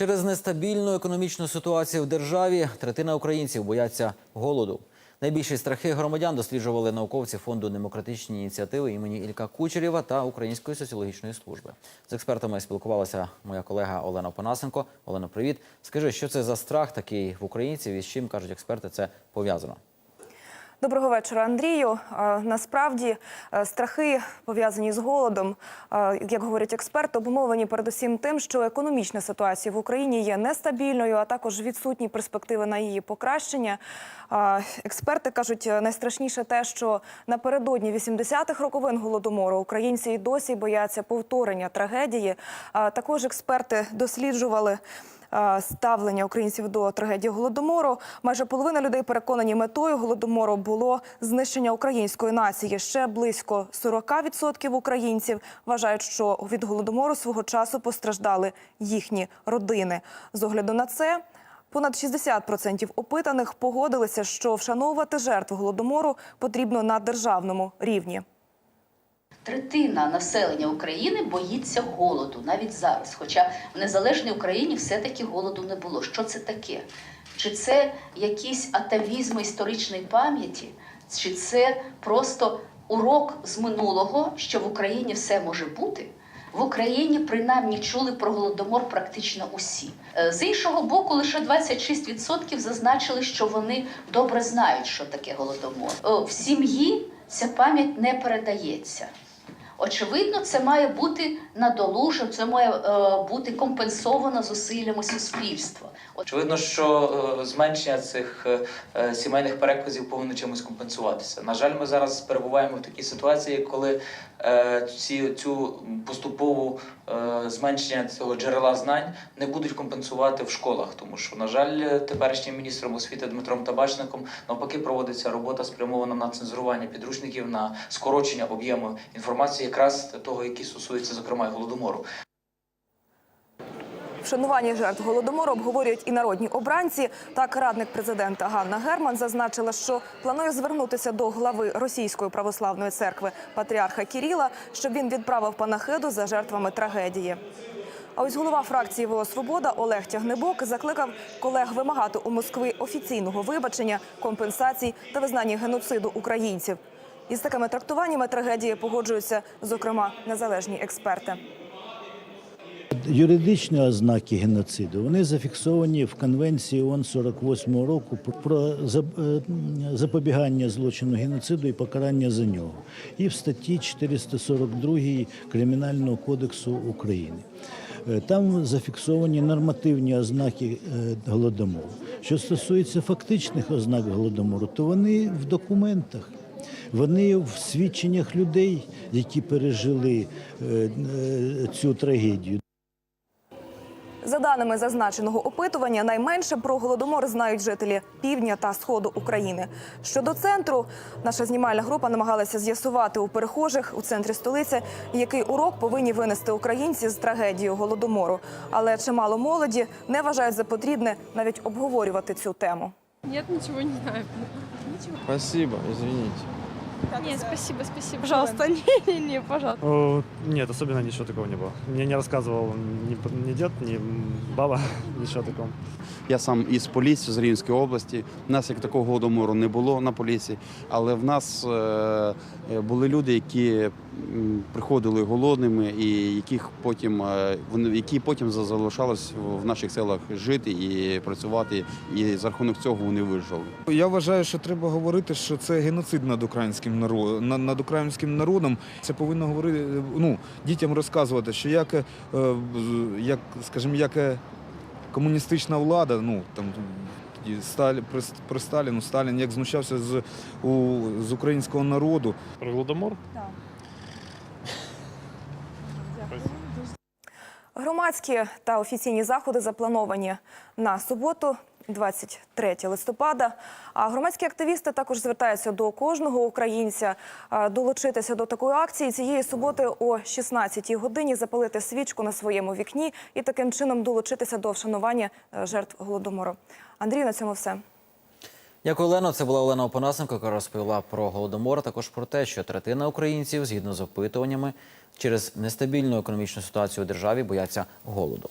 Через нестабільну економічну ситуацію в державі третина українців бояться голоду. Найбільші страхи громадян досліджували науковці фонду демократичні ініціативи імені Ілька Кучерєва та Української соціологічної служби. З експертами спілкувалася моя колега Олена Панасенко. Олено, привіт. Скажи, що це за страх такий в українців і з чим кажуть експерти, це пов'язано? Доброго вечора, Андрію. Насправді е, страхи пов'язані з голодом, е, як говорять експерти, обумовлені передусім тим, що економічна ситуація в Україні є нестабільною, а також відсутні перспективи на її покращення. Експерти кажуть, е, найстрашніше те, що напередодні 80-х роковин голодомору українці і досі бояться повторення трагедії. Також експерти досліджували ставлення українців до трагедії голодомору. Майже половина людей переконані метою голодомору було знищення української нації. Ще близько 40% українців вважають, що від голодомору свого часу постраждали їхні родини. З огляду на це. Понад 60% опитаних погодилися, що вшановувати жертв голодомору потрібно на державному рівні. Третина населення України боїться голоду навіть зараз. Хоча в незалежній Україні все-таки голоду не було. Що це таке? Чи це якісь атавізми історичної пам'яті, чи це просто урок з минулого, що в Україні все може бути? В Україні принаймні чули про голодомор практично усі. Е, З іншого боку, лише 26% зазначили, що вони добре знають, що таке голодомор. Е, В сім'ї ця пам'ять не передається. Очевидно, це має бути надолужено, це має е, бути компенсовано зусиллями суспільства. Очевидно, що е, зменшення цих е, сімейних переказів повинно чимось компенсуватися. На жаль, ми зараз перебуваємо в такій ситуації, коли ці, цю поступову зменшення цього джерела знань не будуть компенсувати в школах, тому що, на жаль, теперішнім міністром освіти Дмитром Табачником навпаки проводиться робота спрямована на цензурування підручників, на скорочення об'єму інформації, якраз того, який стосується зокрема голодомору. Вшанування жертв голодомору обговорюють і народні обранці. Так, радник президента Ганна Герман зазначила, що планує звернутися до глави Російської православної церкви патріарха Кіріла, щоб він відправив панахиду за жертвами трагедії. А ось голова фракції ВО Свобода Олег Тягнебок закликав колег вимагати у Москви офіційного вибачення, компенсацій та визнання геноциду українців. Із такими трактуваннями трагедії погоджуються, зокрема, незалежні експерти. Юридичні ознаки геноциду вони зафіксовані в Конвенції ООН 48 року про е, запобігання злочину геноциду і покарання за нього, і в статті 442 Кримінального кодексу України. Е, Там зафіксовані нормативні ознаки е, голодомору. Що стосується фактичних ознак голодомору, то вони в документах. Вони в свідченнях людей, які пережили е, е, цю трагедію. За даними зазначеного опитування, найменше про голодомор знають жителі півдня та сходу України. Щодо центру, наша знімальна група намагалася з'ясувати у перехожих у центрі столиці, який урок повинні винести українці з трагедією голодомору. Але чимало молоді не вважають за потрібне навіть обговорювати цю тему. Нет, ничего не знаю. Ничего. Спасибо, извините. Нет, спасибо, спасибо. Пожалуйста, не, не, не, пожалуйста. О, Нет, особенно ничего такого не было. Мне не рассказывал ни, ни дед, ни баба, ничего такого. Я сам із Полісся, з Рівненської області. У нас як такого голодомору не було на Поліссі, але в нас е, е, були люди, які приходили голодними, і яких потім е, вони які потім за- залишались в наших селах жити і працювати, і за рахунок цього вони вижили. Я вважаю, що треба говорити, що це геноцид над українським народом. Над українським народом це повинно говорити ну, дітям розказувати, що як, е, як скажімо, як е, комуністична влада, ну там тоді Сталі, при, при Сталіну, Сталін як знущався з, у, з українського народу. Про Голодомор? Громадські та офіційні заходи заплановані на суботу, 23 листопада. А громадські активісти також звертаються до кожного українця долучитися до такої акції цієї суботи о 16 годині, запалити свічку на своєму вікні і таким чином долучитися до вшанування е, жертв голодомору. Андрій, на цьому все. Дякую, Олено. Це була Олена Опанасенко, яка розповіла про голодомор, також про те, що третина українців, згідно з опитуваннями, через нестабільну економічну ситуацію у державі бояться голоду.